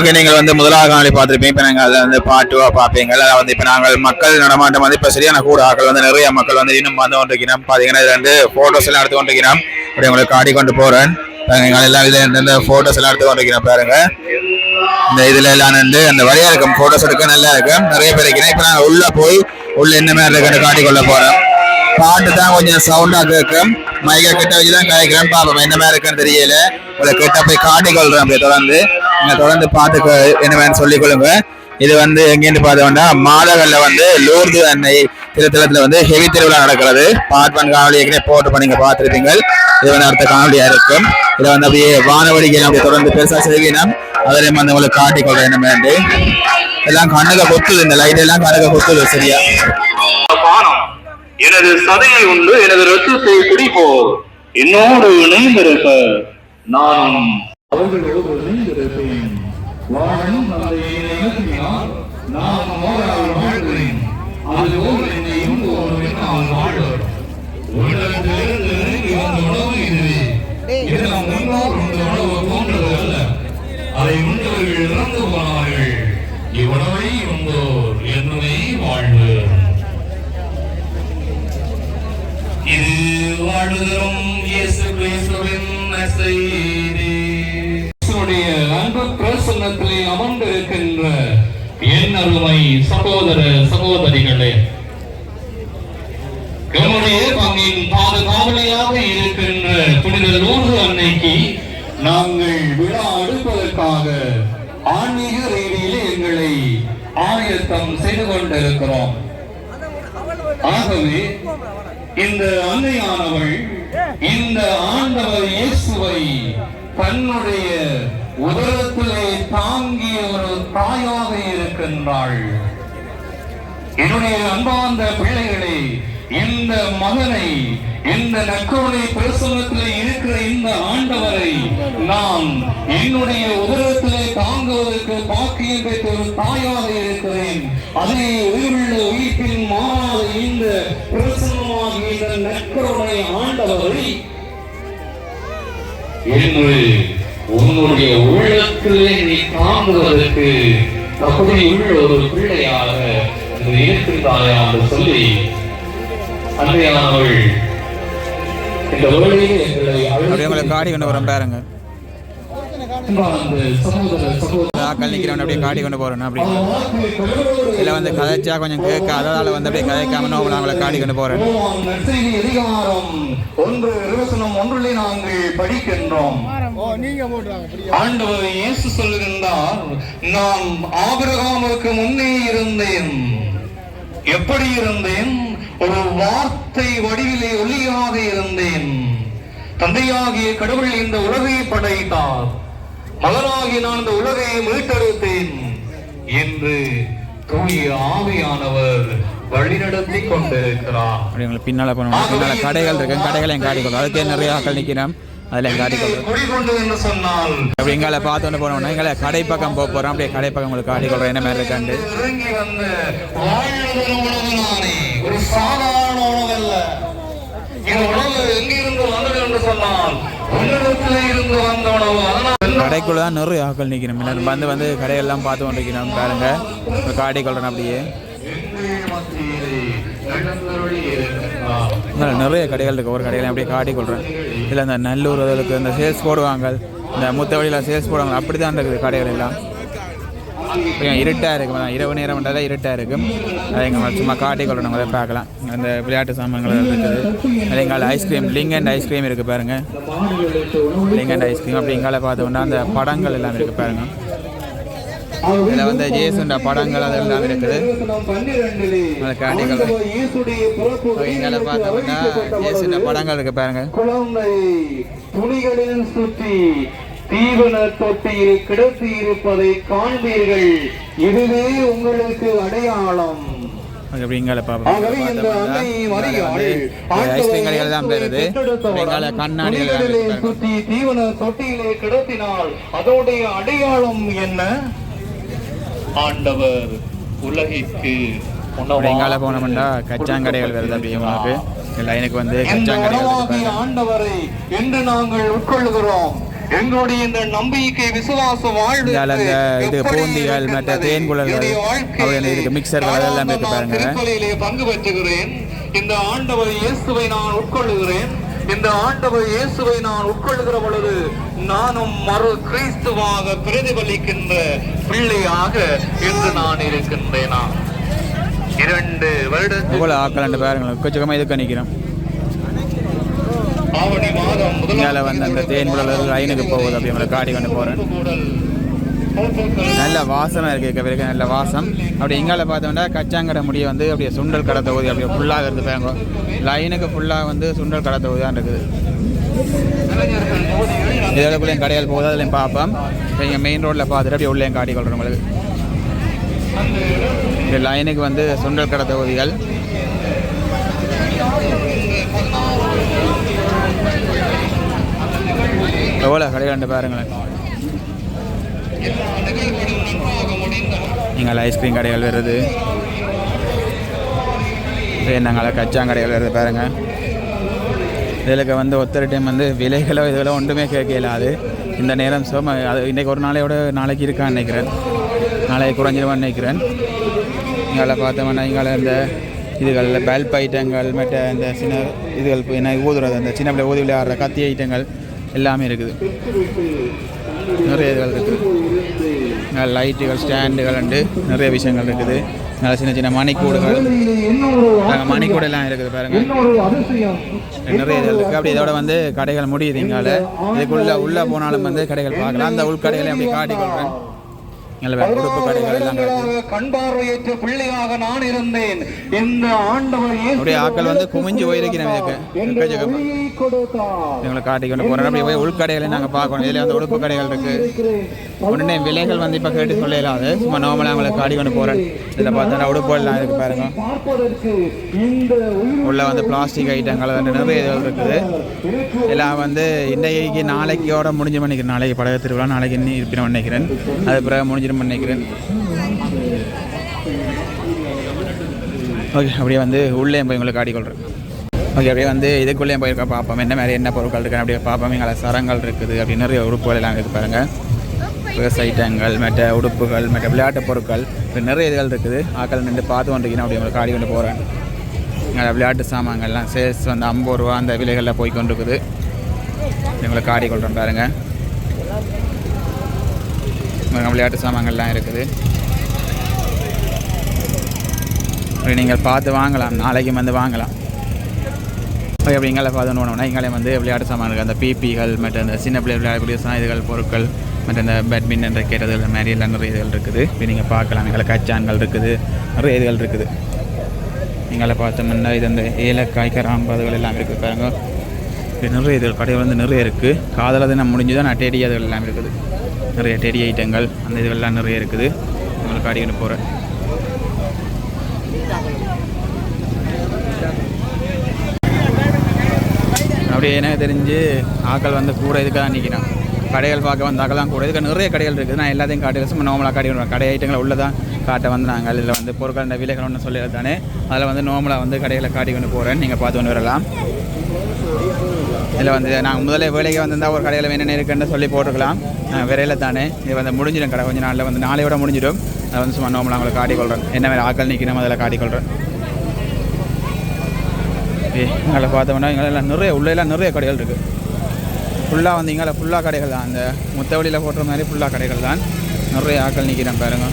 Okay நீங்கள் வந்து முதலாக காணொலி பார்த்துருப்பீங்க. இப்போ நாங்கள் அதை வந்து பாட்டுவா பார்ப்பீங்க. அதை வந்து இப்போ நாங்கள் மக்கள் நடமாட்டம் வந்து இப்போ சரியான கூட ஆக்கள் வந்து நிறைய மக்கள் வந்து இன்னும் வந்து கொண்டிருக்கிறோம். பார்த்தீங்கன்னா இதில் வந்து ஃபோட்டோஸ் எல்லாம் எடுத்து கொண்டிருக்கிறோம். அப்படி உங்களுக்கு காட்டி கொண்டு போகிறேன் எங்கள் எல்லாம் இதில் இந்த ஃபோட்டோஸ் எல்லாம் எடுத்து கொண்டிருக்கிறோம் பாருங்க. இந்த இதில் எல்லாம் வந்து அந்த வழியாக இருக்கும் ஃபோட்டோஸ் எடுக்க நல்லா இருக்கும். நிறைய பேர் இருக்கிறேன் இப்போ நாங்கள் உள்ளே போய் உள்ள என்ன மாதிரி இருக்குன்னு காட்டிக்கொள்ள போகிறோம் பாட்டு தான் கொஞ்சம் சவுண்டாக கேட்கும் மைக்கை கிட்ட வச்சு தான் கலைக்கிறேன் பார்ப்போம் என்ன மாதிரி இருக்குன்னு தெரியல. உங்களை கிட்ட போய் காட்டி கொள்றேன் அப்படியே தொடர்ந்து. நீங்க தொடர்ந்து பாட்டு என்ன வேணும் சொல்லிக் கொள்ளுங்க. இது வந்து எங்கேருந்து பார்த்தோம்னா மாதகல்ல வந்து லூர்து அன்னை திருத்தலத்துல வந்து ஹெவி திருவிழா நடக்கிறது. பார்ட் ஒன் காணொலி ஏற்கனவே போட்டு பண்ணி நீங்க பார்த்துருப்பீங்க இது வந்து அடுத்த காணொலியா இருக்கும். இதை வந்து அப்படியே வானவடிக்கை அப்படி தொடர்ந்து பெருசா செய்வினம் அதிலையும் வந்து உங்களுக்கு காட்டி கொள்றேன் என்ன வேண்டு எல்லாம் கண்ணுக கொத்துது இந்த லைட் எல்லாம் கண்ணுக கொத்துது சரியா? எனது சதையை உண்டு எனது ரத்தத்தை குடிப்போ என்னோடு இணைந்திருக்க நானும் அவர்களோடு இணைந்திருப்பேன். அருமை சகோதர சகோதரிகளே நம்முடைய பங்கின் பாதுகாவலையாக இருக்கின்ற புனித லூர்து அன்னைக்கு நாங்கள் விழா அடுப்பதற்காக ஆன்மீக ரீதியிலே எங்களை ஆயத்தம் செய்து கொண்டிருக்கிறோம். ஆகவே இந்த அன்னையானவள் இந்த ஆண்டவர் இயேசுவை தன்னுடைய உதரத்திலே தாங்கிய ஒரு தாயாக இருக்கின்றாள். என்னுடைய அன்பார்ந்த பிள்ளைகளே இந்த மகனை இந்த நக்கருடைய பிரசன்னத்திலே இருக்கிற இந்த ஆண்டவரை நான் என்னுடைய உதரத்திலே தாங்குவதற்கு பாக்கியம் பெற்ற ஒரு தாயாக இருக்கிறேன். அதே உயிருள்ள உயிர்ப்பின் மாறாத இந்த பிரசன்னமாகிய இந்த நக்கருடைய ஆண்டவரை என்று உன்னுடைய உள்ளத்திலே நீ தாங்குவதற்கு தகுதி உள்ள ஒரு பிள்ளையாக இருக்கின்றாயா என்று சொல்லி அன்றையானவள் இந்த வேளையில் எங்களை பாருங்க. ஆக்கள் நிற்கிறவன் அப்படியே காட்டி கொண்டு இதில் வந்து கதைச்சா கொஞ்சம் கேட்க அதனால வந்து அப்படியே கதைக்காம நான் அவங்கள காட்டி கொண்டு ஒன்று இருவசனம் ஒன்றிலே நாங்கள் படிக்கின்றோம் ஆண்டவர் இயேசு சொல்லுகின்றார் நான் ஆபிரகாமுக்கு முன்னே இருந்தேன். எப்படி இருந்தேன்? ஒரு வார்த்தை வடிவிலே ஒளியாக இருந்தேன். தந்தையாகிய கடவுள் இந்த உலகை படைத்தார். மகனாகி நான் இந்த உலகை மீட்டெடுத்தேன் என்று தூய ஆவியானவர் வழிநடத்தி கொண்டிருக்கிறார். பின்னால் பின்னால் கடைகள் இருக்கு. கடைகளையும் காட்டி கொள்றோம் அதுக்கே நிறைய ஆக்கள் நிற்கிறோம் அதில் காட்டி கொள்றோம் குடிகொண்டு என்று சொன்னால் அப்படி எங்களை பார்த்தோன்னு போனோம்னா எங்களை கடை பக்கம் போக போகிறோம் அப்படியே கடை பக்கம் உங்களுக்கு என்ன மாதிரி இருக்காண்டு உணவு இந்த உணவு எங்கிருந்து வந்தது என்று சொன்னால் கடைக்குள்ள தான் நிறைய ஆக்கள் நிற்கிறோம். எல்லாரும் வந்து வந்து கடையெல்லாம் பார்த்து கொண்டிருக்கிறோம். பாருங்க. இப்ப காட்டி அப்படியே. நிறைய கடைகள் இருக்குது ஒரு கடைகள் அப்படியே காட்டி கொள்கிறேன் இல்லை இந்த நல்லூர் அதுக்கு இந்த சேல்ஸ் போடுவாங்க. இந்த முத்தவழியில் சேல்ஸ் போடுவாங்க. அப்படி தான் இருக்குது கடைகள் எல்லாம். இருட்டாக இருக்கும் இரவு நேரம் வந்தால் இருட்டாக இருக்கும் அதை எங்கள் சும்மா காட்டி கொள்ளணும். பார்க்கலாம். அந்த விளையாட்டு சாமான்கள் இருக்குது. அது எங்கள் ஐஸ்கிரீம் லிங்க் அண்ட் ஐஸ்கிரீம் இருக்குது பாருங்கள் லிங்க் அண்ட் ஐஸ்கிரீம் அப்படி எங்கால பார்த்தோம்னா அந்த படங்கள் எல்லாம் இருக்குது பாருங்க. இதில் வந்து ஜேசுண்ட படங்கள் அது எல்லாம் இருக்குது. பன்னிரண்டிலே அதை காட்டி எங்களை பார்த்தோம்னா ஜேசுண்ட படங்கள் இருக்குது பாருங்க. துணிகளில் சுற்றி தீவன தொட்டியில் கிடத்தி இருப்பதை காண்பீர்கள். இதுவே உங்களுக்கு அடையாளம். சுற்றி தீவன தொட்டியிலே கிடத்தினால் அதோடைய அடையாளம் என்ன? ஆண்டவர் உலகிற்கு எங்கால போனோம்னா கச்சாங்கடைகள் வருது அப்படி லைனுக்கு வந்து கச்சாங்கடைகள். ஆண்டவரை என்று நாங்கள் உட்கொள்கிறோம் எங்களுடைய இந்த நம்பிக்கை விசுவாச வாழ்வு அந்த இது பூந்திகள், மற்ற தேன்குழல்கள், அவையான இதுக்கு மிக்சர்கள் அதெல்லாம் இருக்கு பாருங்க. பங்கு பெற்றுகிறேன். இந்த ஆண்டவர் இயேசுவை நான் உட்கொள்ளுகிறேன். இந்த ஆண்டவர் இயேசுவை நான் உட்கொள்ளுகிற பொழுது நானும் மறு கிறிஸ்துவாக பிரதிபலிக்கின்ற பிள்ளையாக இன்று நான் இருக்கின்றேனா? இரண்டு வருடத்துக்கு எவ்வளோ ஆக்கலாண்டு பாருங்களேன். கொஞ்சமாக இதுக்கு நிற்கிறோம் இங்கால வந்து அந்த தேன் குழல் லைனுக்கு போகுது அப்படி நம்மளை காடி கொண்டு போகிறேன் நல்ல வாசனை இருக்கு கவிருக்கு நல்ல வாசம். அப்படி இங்கால பார்த்தோம்னா கச்சாங்கடை முடிய வந்து அப்படியே சுண்டல் கடை தொகுதி அப்படியே ஃபுல்லாக இருந்து பாருங்க. லைனுக்கு ஃபுல்லாக வந்து சுண்டல் கடை தொகுதி தான் இருக்குது. இதோட கடைகள் போகுது அதுலையும் பார்ப்போம். இப்போ இங்கே மெயின் ரோட்டில் பார்த்துட்டு அப்படியே உள்ளேயும் காட்டி கொள்கிறோம் உங்களுக்கு. லைனுக்கு வந்து சுண்டல் கடை தொகுதிகள். கடையில் வந்து பாருங்களேன் நீங்கள் ஐஸ்கிரீம் கடைகள் வருது நாங்கள் கச்சாங்கடைகள் வருது பாருங்கள் இதில் வந்து ஒத்தர டைம் வந்து விலைகளோ இதெல்லாம் ஒன்றுமே கேட்க இயலாது இந்த நேரம் சோம அது இன்றைக்கி ஒரு நாளையோட நாளைக்கு இருக்கான்னு நினைக்கிறேன் நாளைக்கு குறைஞ்சிருவான்னு நினைக்கிறேன் இங்கால பார்த்தோம்னா இங்கால இந்த இதுகள் பல்ப் ஐட்டங்கள் மற்ற இந்த சின்ன இதுகள் என்ன ஊதுறது அந்த சின்ன பிள்ளை ஊதி விளையாடுற கத்தி ஐட்டங்கள் எல்லாமே இருக்குது. நிறைய இதுகள் இருக்குது. லைட்டுகள் ஸ்டாண்டுகள் உண்டு. நிறைய விஷயங்கள் இருக்குது. நல்ல சின்ன சின்ன மணிக்கூடுகள். பாருங்க, மணிக்கூடு எல்லாம் இருக்குது பாருங்க. நிறைய இதுகள் இருக்குது. அப்படி இதோட வந்து கடைகள் முடியுது இங்கால இதுக்குள்ளே உள்ளே போனாலும் வந்து கடைகள் பார்க்கலாம். அந்த உள்கடைகளை அப்படி காட்டிக்கொள்கிறேன் நல்ல உடுப்பு கடைகள் எல்லாம் இருக்குது கண் பார்வையற்ற பிள்ளையாக நான் இருந்தேன். இந்த ஆண்டவர் ஆக்கள் வந்து குமிஞ்சு போயிருக்கிறேன் எங்களை காட்டி கொண்டு போகிறோம் அப்படியே போய் உள்கடைகளை நாங்கள் பார்க்கணும். இதில் வந்து உடுப்பு கடைகள் இருக்குது உடனே விலைகள் வந்து இப்போ கேட்டு சொல்ல இல்லாது சும்மா நார்மலாக அவங்களை காடி கொண்டு போகிறேன் இதில் பார்த்தா உடுப்பு எல்லாம் இருக்குது பாருங்க. உள்ளே உள்ள வந்து பிளாஸ்டிக் ஐட்டங்கள் வந்து நிறைய இதுகள் இருக்குது. எல்லாம் வந்து இன்றைக்கு நாளைக்கோட முடிஞ்சு பண்ணிக்கிறேன். நாளைக்கு படகு திருவிழா நாளைக்கு இன்னும் இருப்பினு நினைக்கிறேன் அது பிறகு முடிஞ்சிடும் நினைக்கிறேன் ஓகே அப்படியே வந்து உள்ளே போய் உங்களை காட்டிக்கொள்கிறேன் ஓகே அப்படியே வந்து இதுக்குள்ளேயும் போயிருக்கா பார்ப்போம் என்ன மாதிரி என்ன பொருட்கள் இருக்குது அப்படியே பார்ப்போம் எங்களை சரங்கள் இருக்குது அப்படின்னு நிறைய உறுப்புகள் எல்லாம் இருக்குது பாருங்கள் ட்ரெஸ் ஐட்டங்கள் மற்ற உடுப்புகள் மற்ற விளையாட்டு பொருட்கள் இப்போ நிறைய இதுகள் இருக்குது. ஆக்கள் நின்று பார்த்து கொண்டிருக்கணும் அப்படி உங்களை காடி கொண்டு போகிறேன் இங்கே விளையாட்டு சாமான்கள்லாம் சேல்ஸ் வந்து ஐம்பது ரூபா அந்த விலைகளில் போய் கொண்டு இருக்குது எங்களுக்கு காடி கொள்கிறோம் பாருங்கள் விளையாட்டு சாமான்கள்லாம் இருக்குது. அப்படி நீங்கள் பார்த்து வாங்கலாம் நாளைக்கு வந்து வாங்கலாம். ஓகே எங்களை பார்த்து ஒன்று இங்கே வந்து விளையாட்டு சாமான் இருக்குது அந்த பிபிகள் மற்ற அந்த சின்ன பிள்ளை விளையாடக்கூடிய சா பொருட்கள் மற்ற இந்த பேட்மிண்டன் ரக்கெட் இந்த மாதிரி எல்லாம் நிறைய இதுகள் இருக்குது. இப்போ நீங்கள் பார்க்கலாம் எங்களை கச்சான்கள் இருக்குது. நிறைய இதுகள் இருக்குது. எங்களை பார்த்தோம்னா இது அந்த ஏலக்காய் கராம்பாதுகள் எல்லாம் இருக்குது பாருங்க. நிறைய இதுகள் கடைகள் வந்து நிறைய இருக்குது காதல தினம் முடிஞ்சு தான் நான் டேடி அதுகள் எல்லாம் இருக்குது. நிறைய டெடி ஐட்டங்கள் அந்த இதுகள்லாம் நிறைய இருக்குது. உங்களுக்கு அடிக்கணும் போகிறேன் அப்படியே எனக்கு தெரிஞ்சு ஆக்கள் வந்து கூட இதுக்காக நிற்கிறான் கடைகள் பார்க்க வந்தாக்கெல்லாம் கூட. இதுக்கு நிறைய கடைகள் இருக்குது. நான் எல்லாத்தையும் காட்டி சும்மா நார்மலாக காட்டி விடுவேன் கடை ஐட்டங்களை உள்ளே தான் காட்ட வந்து நாங்கள் இதில் வந்து பொருட்கள் இந்த விலைகள் ஒன்று சொல்லி தானே. அதில் வந்து நார்மலாக வந்து கடைகளை காட்டி கொண்டு போகிறேன் நீங்கள் பார்த்து கொண்டு வரலாம். இதில் வந்து நாங்கள் முதல்ல வேலைக்கு வந்திருந்தால் ஒரு கடையில் என்னென்ன இருக்குன்னு சொல்லி போட்டுக்கலாம். விரையில் தானே. இது வந்து முடிஞ்சிடும் கடை. கொஞ்சம் நாளில் வந்து நாளையோட முடிஞ்சிடும். அதை வந்து சும்மா நார்மலாக அவங்களை காட்டிக்கொள்கிறேன் என்ன மாதிரி ஆக்கள் நிற்கணும் அதில் காட்டிக்கொள்கிறேன் எங்களை பார்த்தோம்னா எங்களால் நிறைய உள்ளெல்லாம் நிறைய கடைகள் இருக்குது ஃபுல்லாக வந்து இங்கே ஃபுல்லாக கடைகள் தான்? அந்த முத்தவழியில் போடுற மாதிரி ஃபுல்லாக கடைகள் தான். நிறைய ஆக்கள் நிற்கிறேன் பாருங்க.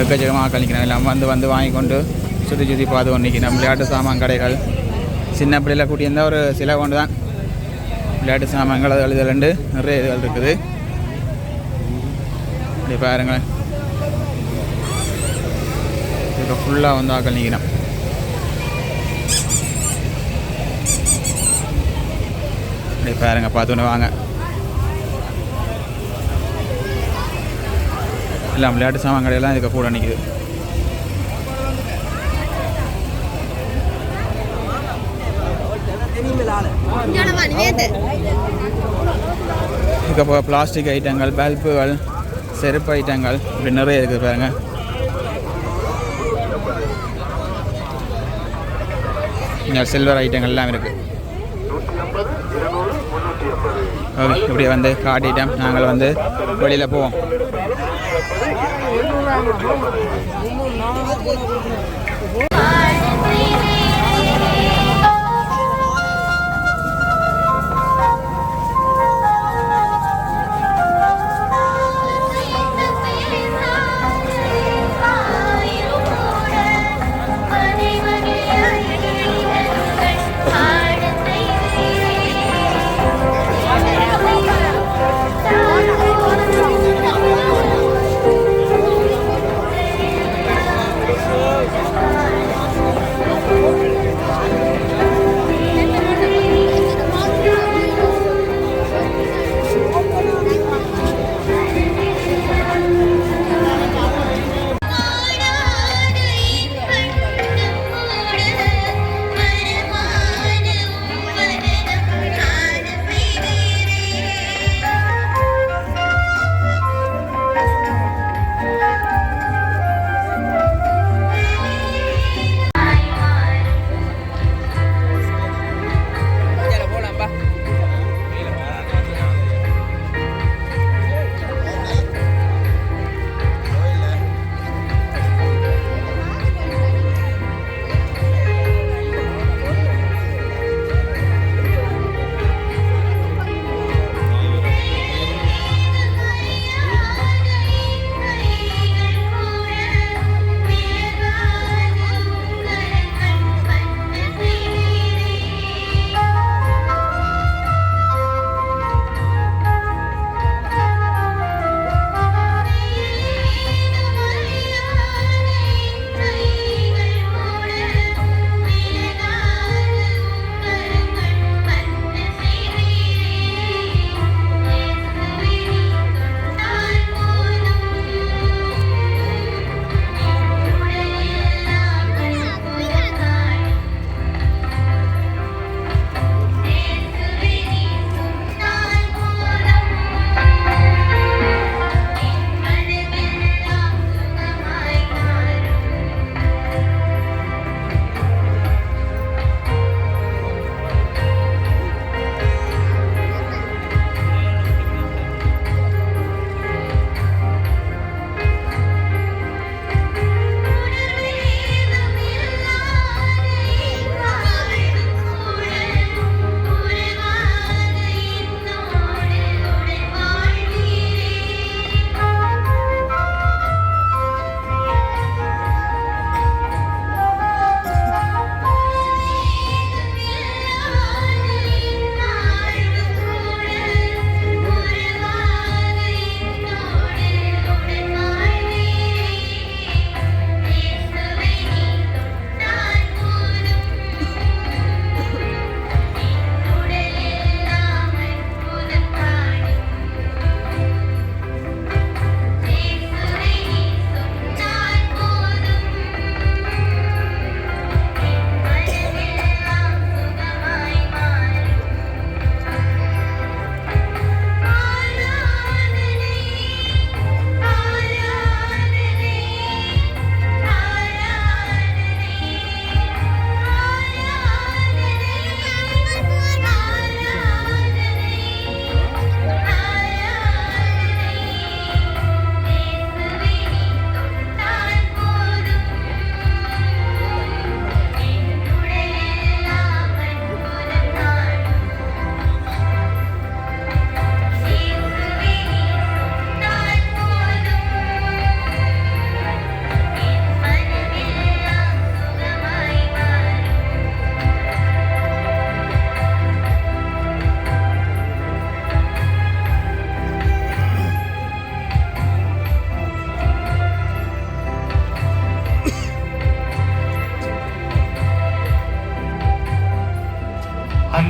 எக்கச்சக்கமாக ஆக்கள் நிற்கிறேன் எல்லாம் வந்து வந்து வாங்கி கொண்டு சுற்றி சுற்றி பார்த்து கொண்டு நிற்கிறேன் விளையாட்டு சாமான் கடைகள். சின்ன பிள்ளையில் கூட்டியிருந்தால் ஒரு சில கொண்டு தான். விளையாட்டு சாமான்கள் அது இது ரெண்டு நிறைய இதுகள் இருக்குது. இப்படி பாருங்களேன். இப்போ ஃபுல்லாக வந்து ஆக்கள் நிற்கிறேன் அப்படி பாருங்க பார்த்துன்னு வாங்க. எல்லாம் விளையாட்டு சாமான் கடையெல்லாம் இதுக்கு கூட நிற்குது இதுக்கப்புறம் பிளாஸ்டிக் ஐட்டங்கள் பல்புகள் செருப்பு ஐட்டங்கள் இப்படி நிறைய இருக்குது பாருங்க. இங்கே சில்வர் ஐட்டங்கள் எல்லாம் இருக்குது நூற்றி ஐம்பது இருநூறு முந்நூற்றி ஓகே இப்படி வந்து காட்டிட்டோம் நாங்கள் வந்து வெளியில் போவோம்.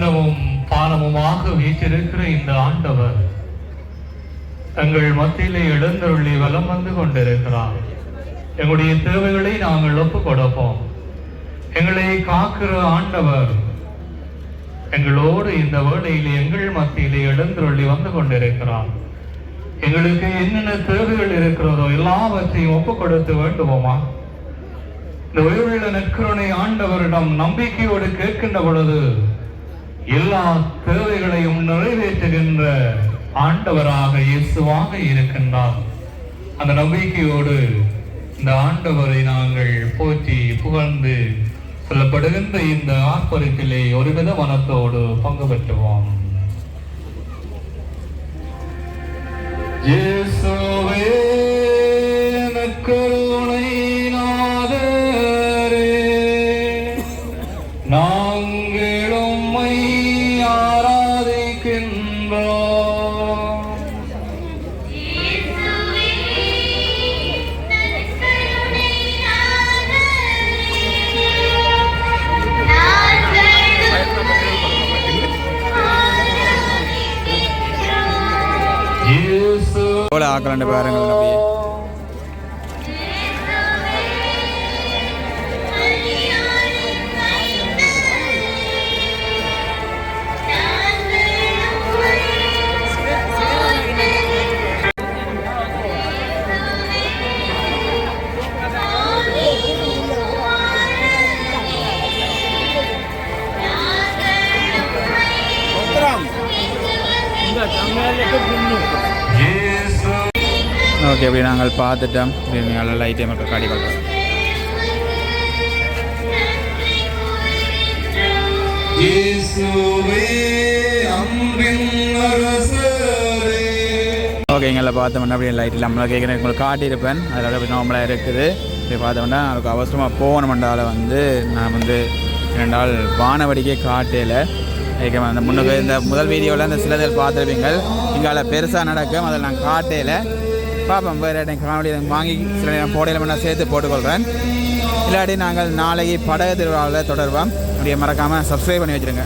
அன்னமும் பானமுமாக வீற்றிருக்கிற இந்த ஆண்டவர் தங்கள் மத்தியிலே எழுந்தருளி வலம் வந்து கொண்டிருக்கிறார். எங்களுடைய தேவைகளை நாங்கள் ஒப்பு கொடுப்போம். எங்களை காக்கிற ஆண்டவர் எங்களோடு இந்த வேளையில் எங்கள் மத்தியிலே எழுந்தருளி வந்து கொண்டிருக்கிறார். எங்களுக்கு என்னென்ன தேவைகள் இருக்கிறதோ எல்லாவற்றையும் ஒப்பு கொடுத்து வேண்டுவோமா? இந்த உயிருள்ள நற்கருணை ஆண்டவரிடம் நம்பிக்கையோடு கேட்கின்ற பொழுது எல்லா தேவைகளையும் நிறைவேற்றுகின்ற ஆண்டவராக இயேசுவாக இருக்கின்றார். அந்த நம்பிக்கையோடு இந்த ஆண்டவரை நாங்கள் போற்றி புகழ்ந்து சொல்லப்படுகின்ற இந்த ஆர்ப்பரிப்பிலே ஒருவித மனத்தோடு பங்கு பெற்றுவோம். இயேசுவே எனக்கு ஆக்கலாண்டு பாருங்கள் நபி அப்படி நாங்கள் பார்த்துட்டோம். நீங்கள் லைட்டை மட்டும் காட்டி கொள்கிறோம் ஓகே எங்களை பார்த்தோம்னா அப்படியே லைட்டில் நம்மளை கேட்குறேன். உங்களுக்கு காட்டியிருப்பேன். அதில் அப்படி நார்மலாக இருக்குது. இப்படி பார்த்தோம்னா எனக்கு அவசரமாக போகணுமெண்டால வந்து நான் வந்து ரெண்டாள் வானவடிக்கே காட்டையில் ஏற்கனவே அந்த முன்னுக்கு இந்த முதல் வீடியோவில் அந்த சிலதில் பார்த்துருப்பீங்க இங்கால பெருசாக நடக்கும். அதில் நான் காட்டையில் பார்ப்போம் வேறு இடம் காணொலி வாங்கி சில நேரம் போடையில் நான் சேர்த்து போட்டுக்கொள்கிறேன் இல்லாட்டி நாங்கள் நாளைக்கு படகு திருவிழாவில் தொடர்வோம். அப்படியே மறக்காமல் சப்ஸ்கிரைப் பண்ணி வச்சுருங்க.